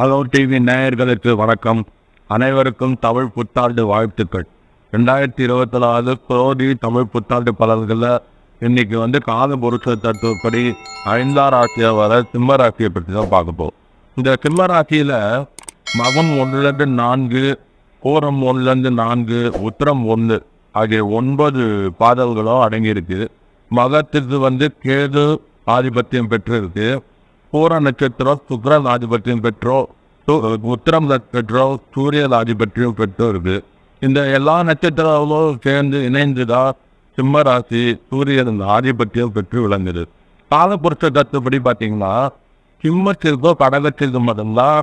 Hello TV நேயர்களுக்கு வணக்கம். அனைவருக்கும் தமிழ் புத்தாண்டு வாழ்த்துக்கள். ரெண்டாயிரத்தி இருபத்தி நாலு குரோதி தமிழ் புத்தாண்டு பலன்களில் இன்னைக்கு வந்து கால பொருத்த தத்துவப்படி ஐந்தாம் ராசியை வர சிம்ம ராசியை பற்றி தான் பார்க்க போகும் இந்த சிம்ம ராசியில் மகம் ஒன்றுலேருந்து நான்கு பூரம் ஒன்றுலேருந்து நான்கு உத்தரம் ஒன்று ஆகிய ஒன்பது பாதல்களும் அடங்கியிருக்கு. மகத்துக்கு வந்து கேது ஆதிபத்தியம் பெற்றிருக்கு. பூர நட்சத்திரம் சுக்ரன் ஆதிபத்தியம் பெற்றோ உத்திரம் நட்சத்திரம் சூரியன் ஆதிபத்தியம் பெற்றோ இருக்கு இந்த எல்லா நட்சத்திரங்களும் சேர்ந்து இணைந்துதான் சிம்ம ராசி சூரியன் ஆதிபத்தியம் பெற்று விளங்குது. காலபுருஷ தத்துப்படி பார்த்தீங்கன்னா சிம்மத்திற்கும் கடகத்திற்கும் மட்டும்தான்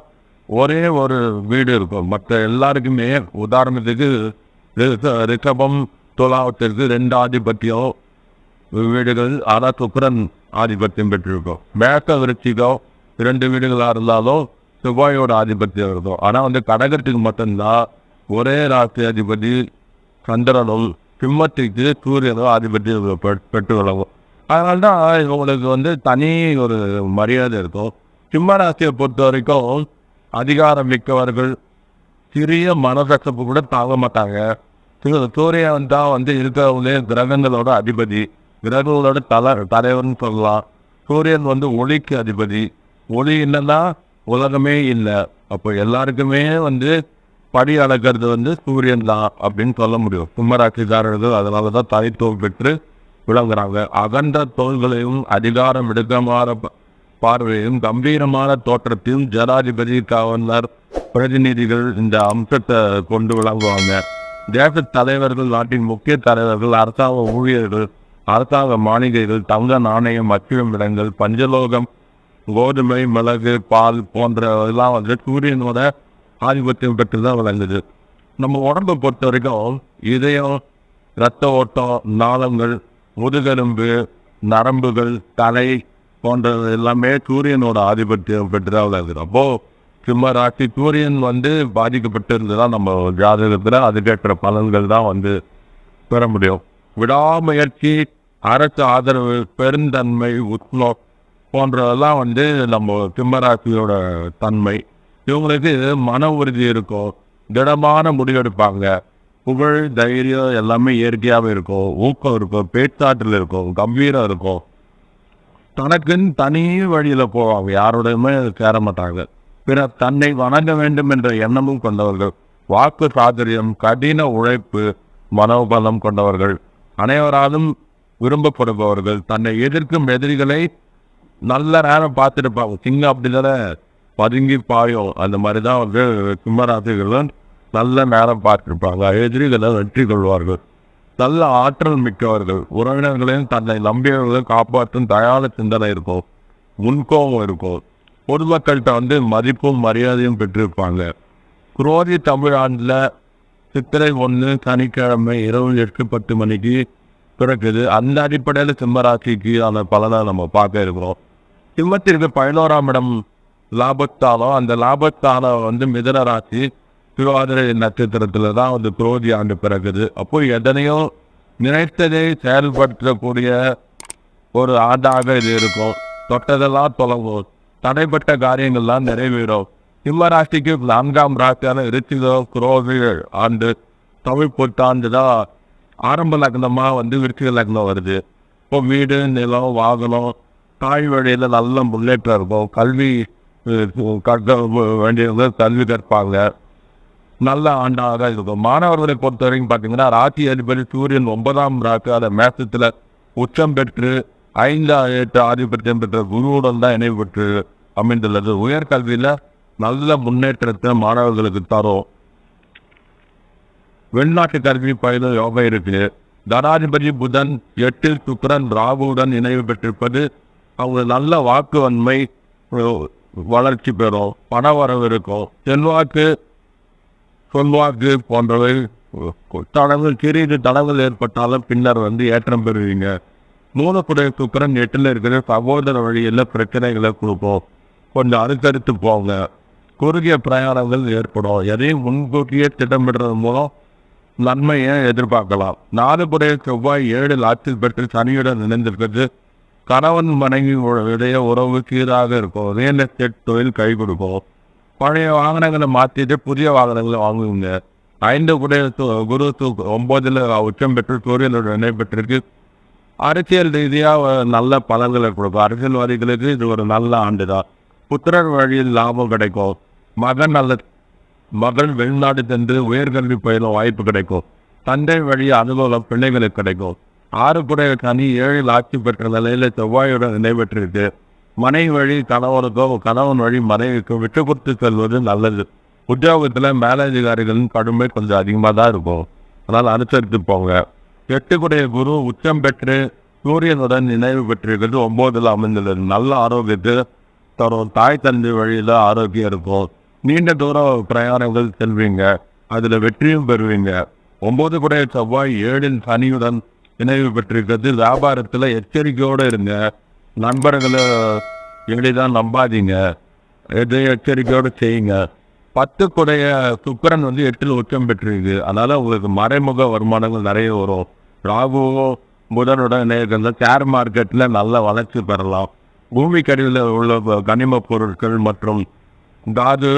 ஒரே ஒரு வீடு இருக்கும். மற்ற எல்லாருக்குமே உதாரணத்துக்கு ரிஷபம் துலாவத்திற்கு ரெண்டு ஆதிபத்தியம் வீடுகள் ஆனால் சுக்கரன் ஆதிபத்தியம் பெற்றிருக்கும் மேக்க விருச்சிகோ இரண்டு வீடுகளாக இருந்தாலும் செவ்வாயோட ஆதிபத்தியம் இருக்கும் ஆனால் வந்து கடகத்துக்கு மட்டும்தான் ஒரே ராசி அதிபதி சந்திரனும் சிம்மத்துக்கு சூரியனும் ஆதிபத்தியம் பெ- பெற்று வழங்கும் அதனால தான் இவங்களுக்கு வந்து தனி ஒரு மரியாதை இருக்கும் சிம்ம ராசியை பொறுத்த வரைக்கும் அதிகாரம் மிக்கவர்கள் சிறிய மனசப்பு கூட தாங்க மாட்டாங்க. சூரியன் தான் வந்து இருக்கிறவங்களே கிரகங்களோட அதிபதி. கிரகங்களோட தலை தலைவர்னு சொல்லலாம் சூரியன் வந்து ஒளிக்கு அதிபதி. ஒளி இல்லைன்னா உலகமே இல்லை. அப்போ எல்லாருக்குமே வந்து படி அளக்கிறது வந்து சூரியன் தான் அப்படின்னு சொல்ல முடியும். கும்பராட்சிக்காரர்கள் அதனால தான் தனித்துவம் பெற்று விளங்குறாங்க. அகன்ற தோள்களையும் அதிகாரம் எடுக்கமான ப- பார்வையும் கம்பீரமான தோற்றத்தையும் ஜனாதிபதி கவர்னர் பிரதிநிதிகள் இந்த அம்சத்தை கொண்டு விளங்குவாங்க. தேச தலைவர்கள் நாட்டின் முக்கிய தலைவர்கள் அரசாங்க ஊழியர்கள் அரசாங்க மாளிகைகள் தங்க நாணயம் மற்றும் இடங்கள் பஞ்சலோகம் கோதுமை மிளகு பால் போன்ற இதெல்லாம் வந்து சூரியனோட ஆதிபத்தியம் பெற்று தான் விளங்குது. நம்ம உடம்பை பொறுத்த வரைக்கும் இதயம் இரத்த ஓட்டம் நாளங்கள் முதுகெலும்பு நரம்புகள் தலை போன்றது எல்லாமே சூரியனோட ஆதிபத்தியம் பெற்று தான் விளங்குது. அப்போது சிம்ம ராசி சூரியன் வந்து பாதிக்கப்பட்டிருந்ததா நம்ம ஜாதகத்தில் அதுக்கேற்ற பலன்கள் தான் வந்து பெற முடியும். விடாமுயற்சி அரசு ஆதரவு பெருந்தன்மை உத்லோ போன்றதெல்லாம் வந்து நம்ம சிம்மராசியோட தன்மை. இவங்களுக்கு மன உறுதி இருக்கும் திடமான முடிவெடுப்பாங்க. புகழ் தைரியம் எல்லாமே இயற்கையாகவே இருக்கும் ஊக்கம் இருக்கும் பேச்சாற்றல் இருக்கும் கம்பீரம் இருக்கும் தனக்குன்னு தனி வழியில் போவாங்க. யாரோடையுமே சேர மாட்டாங்க. பிறர் தன்னை வணங்க வேண்டும் என்ற எண்ணமும் கொண்டவர்கள் வாக்கு சாதுரியம் கடின உழைப்பு மனோபலம் கொண்டவர்கள். அனைவராலும் விரும்பப்படுபவர்கள் தன்னை எதிர்க்கும் எதிரிகளை நல்ல நேரம் பார்த்துருப்பாங்க சிங்கம் அப்படிதானே? பதுங்கி பாயும். அந்த மாதிரி தான் வந்து சிம்மராசிகளும் நல்ல நேரம் பார்த்துருப்பாங்க. எதிரிகளை வெற்றி கொள்வார்கள். நல்ல ஆற்றல் மிக்கவர்கள். உறவினர்களையும் தன்னை நம்பியவர்களையும் காப்பாற்றும் தயார சிந்தனை இருக்கும். முன்கோபம் இருக்கும். பொதுமக்கள்கிட்ட வந்து மதிப்பும் மரியாதையும் பெற்றிருப்பாங்க. குரோதி தமிழாண்டில் சித்திரை ஒன்று சனிக்கிழமை இரவு எட்டு பத்து மணிக்கு பிறக்குது அந்த அடிப்படையில் சிம்மராசிக்கு அந்த பலனை நம்ம பார்க்க இருக்கிறோம். சிம்மத்திற்கு பதினோராம் இடம் லாபத்தாலும் அந்த லாபஸ்தானம் வந்து மிதன ராசி. திருவாதிரை நட்சத்திரத்தில் தான் வந்து புரோதி ஆண்டு பிறகுது. அப்போ எதனையும் நினைத்ததை செயல்படுத்தக்கூடிய ஒரு ஆண்டாக இது இருக்கும். தொட்டதெல்லாம் தொடங்கும் தடைப்பட்ட காரியங்கள்லாம் நிறைவேறும். சிம்மராசிக்கு நான்காம் ராசியான ரிச்சிகம் குரோதி ஆண்டு தமிழ் புத்தாண்டு தான் ஆரம்ப லக்னமாக வந்து விருச்சிக லக்னம் வருது. இப்போ வீடு நிலம் வாகனம் தாய் வழியில் நல்ல முன்னேற்றம் இருக்கும். கல்வி கற்க வேண்டியவங்க கல்வி கற்பாங்க. நல்ல ஆண்டாக இருக்கும். மாணவர்களை பொறுத்த வரைக்கும் பார்த்தீங்கன்னா ராசி அதிபதி சூரியன் ஒன்பதாம் ராக்கு அதை மேசத்தில் உச்சம் பெற்று ஐந்து எட்டு ஆதிபத்தியம் பெற்ற குருவுடன் தான் இணைவு பெற்று அமைந்துள்ளது. உயர்கல்வியில் நல்ல முன்னேற்றத்தை மாணவர்களுக்கு தரும். வெளிநாட்டு கல்வி பயிலும் யோகம் இருக்கு. தனாதிபதி புதன் எட்டில் சுக்கரன் ராகுவுடன் இணைவு பெற்றிருப்பது அவங்க நல்ல வாக்குவன்மை வளர்ச்சி பெறும் பண வரவு இருக்கும். செல்வாக்கு சொல்வாக்கு போன்றவை தடங்கள் சிறிது தடங்கள் ஏற்பட்டாலும் பின்னர் வந்து ஏற்றம் பெறுவீங்க. மூலக்குடைய சுக்கரன் எட்டில் இருக்கிற சகோதர வழியில் பிரச்சனைகளை கொடுப்போம். கொஞ்சம் அறுக்கறுத்து போங்க. குறுகிய பிரயாணங்கள் ஏற்படும். எதையும் முன்கூட்டியே திட்டமிடுறது மூலம் நன்மையை எதிர்பார்க்கலாம். நாலுபுடைய செவ்வாய் ஏழு லாட்சில் பெற்று சனியுடன் இணைந்திருக்கிறது கணவன் மனைவி உடைய உறவு சீராக இருக்கும். ரியல் எஸ்டேட் தொழில் கை கொடுக்கும் பழைய வாகனங்களை மாற்றிட்டு புதிய வாகனங்களை வாங்குவீங்க. ஐந்து குடைய குரு ஒன்பதுல உச்சம் பெற்று சூரியனோட இணை பெற்றிருக்கு அரசியல் ரீதியாக நல்ல பலன்களை கொடுக்கும். அரசியல்வாதிகளுக்கு இது ஒரு நல்ல ஆண்டு தான் புத்திரர் வழியில் லாபம் கிடைக்கும். மகன் நல்ல மகள் வெளிநாடு சென்று உயர்கல்வி பயிலும் வாய்ப்பு கிடைக்கும். தந்தை வழி அனுபவம் பிள்ளைகளுக்கு கிடைக்கும். ஆறு குறைய கனி ஏழில் ஆட்சி பெற்ற நிலையில் செவ்வாயுடன் நினைவற்றிருக்கு மனைவி வழி கணவனுக்கோ கணவன் வழி மனைவிக்கோ விட்டு கொடுத்து செல்வது நல்லது. உத்தியோகத்தில் மேலதிகாரிகளின் கடுமை கொஞ்சம் அதிகமாக தான் இருக்கும். அதனால் அனுசரித்து போங்க. எட்டுக்குடைய குரு உச்சம் பெற்று சூரியனுடன் நினைவு பெற்றிருக்கிறது. ஒம்போதில் அமைந்துள்ளது நல்ல ஆரோக்கியத்தை தரும் தாய் தந்தை வழியில் ஆரோக்கியம் இருக்கும். நீண்ட தூரம் பிரயாணங்கள் செல்வீங்க. அதில் வெற்றியும் பெறுவீங்க. ஒன்பது குடைய செவ்வாய் ஏழில் சனியுடன் நினைவு பெற்றிருக்கிறது. வியாபாரத்தில் எச்சரிக்கையோடு இருங்க. நண்பர்களை எளிதாக நம்பாதீங்க. எதை எச்சரிக்கையோடு செய்யுங்க. பத்து குடைய சுக்கிரன் வந்து எட்டில் உச்சம் பெற்றிருக்கு. அதனால் உங்களுக்கு மறைமுக வருமானங்கள் நிறைய வரும். ராகுவோ புதனுடன் இணையர்கள் ஷேர் மார்க்கெட்டில் நல்ல வளர்ச்சி பெறலாம். பூமிக்கடியில் உள்ள கனிம பொருட்கள் மற்றும் தாது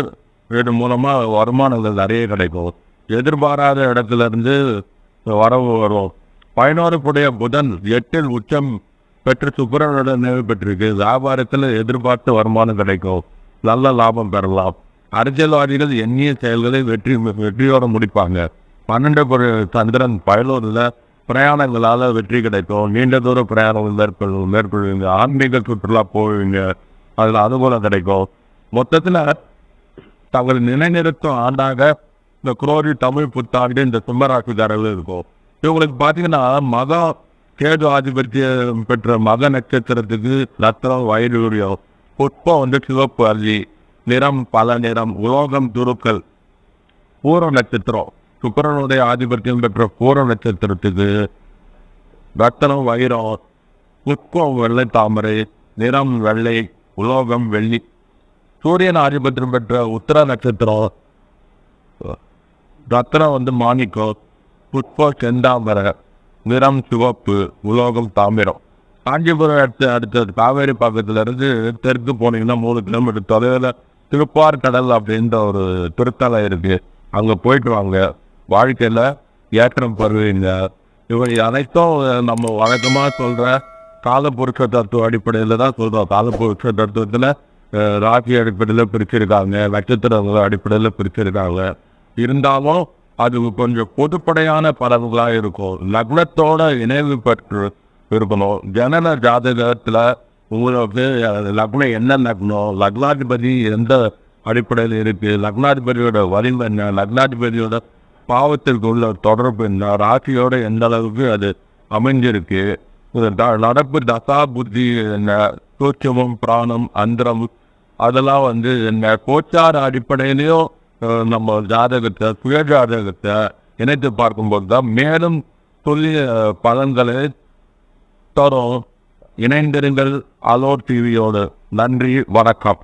இது மூலமாக வருமானங்கள் நிறைய கிடைக்கும். எதிர்பாராத இடத்துல இருந்து வரவு வரும். பதினோருக்குடைய புதன் எட்டில் உச்சம் பெற்று சுக்கிரனுடன் நினைவு பெற்றிருக்கு. வியாபாரத்தில் எதிர்பார்த்த வருமானம் கிடைக்கும். நல்ல லாபம் பெறலாம். அரசியல்வாதிகள் எண்ணிய செயல்களை வெற்றி வெற்றியோட முடிப்பாங்க. பன்னெண்டு சந்திரன் பயலூரில் பிரயாணங்களால் வெற்றி கிடைக்கும். நீண்ட தூர பிரயாணங்கள் மேற்கொள் மேற்கொள்வீங்க. ஆன்மீக சுற்றுலா போவீங்க. அதில் அனுகூலம் கிடைக்கும். மொத்தத்தில் தங்கள் நிலைநிறுத்தும் ஆண்டாக இந்த குரோரி தமிழ் புத்தாண்டு இந்த சிம்மராசிக்காரர்கள் இருக்கும் இவங்களுக்கு பார்த்தீங்கன்னா மகம் கேது ஆதிபத்தியம் பெற்ற மக நட்சத்திரத்துக்கு ரத்தம் வயிறுரியம் புட்பம் வந்து சிவப்பு அள்ளி நிறம் பல நிறம் உலோகம் துருக்கள் பூர நட்சத்திரம். சுக்கரனுடைய ஆதிபத்தியம் பெற்ற பூர நட்சத்திரத்துக்கு ரத்தனம் வைரம் புஷ்பம் வெள்ளை தாமரை நிறம் வெள்ளை உலோகம் வெள்ளி. சூரியன் ஆதிபத்தியம் பெற்ற உத்தர நட்சத்திரம் ரத்னம் வந்து மாணிக்கம் புஷ்பம் செந்தாமரை நிறம் சிவப்பு உலோகம் தாமிரம். காஞ்சிபுரம் அடுத்து அடுத்தது காவேரி பக்கத்துல இருந்து தெற்கு போனீங்கன்னா மூணு கிலோமீட்டர் தொலைவில் திருப்பார் கடல் அப்படின்ற ஒரு திருத்தலம் இருக்குது அங்கே போயிட்டு வாங்க. வாழ்க்கையில் ஏற்றம் பெறுவீங்க. இவை அனைத்தும் நம்ம வழக்கமாக சொல்கிற காலப்புருஷ தத்துவ அடிப்படையில் தான் சொல்கிறோம் காலப்புருஷ தத்துவத்தில் ராசி அடிப்படையில் பிரிச்சிருக்காங்க நட்சத்திரங்கள் அடிப்படையில் பிரிச்சிருக்காங்க. இருந்தாலும் அது கொஞ்சம் பொதுப்படையான பலன்களா இருக்கும். லக்னத்தோட இணைவு பெற்று இருக்கணும். ஜனன ஜாதகத்தில் உங்களுக்கு லக்னம் என்ன லக்னம்? லக்னாதிபதி எந்த அடிப்படையில் இருக்குது லக்னாதிபதியோட வலிமை என்ன? லக்னாதிபதியோட பாவத்திற்கு உள்ள தொடர்பு என்ன? ராசியோட எந்த அளவுக்கு அது அமைஞ்சிருக்கு? த- நடப்பு தசா புத்தி என்ன? சூட்சமும் பிராணம் அந்தரம் அதெல்லாம் வந்து என்ன கோச்சார அடிப்படையிலையும் நம்ம ஜாதகத்தை சுய ஜாதகத்தை இணைத்து பார்க்கும்போது தான் மேலும் துல்லிய பலன்களை தரும். இணைந்திருங்கள். அலோ டிவியோடு. நன்றி. வணக்கம்.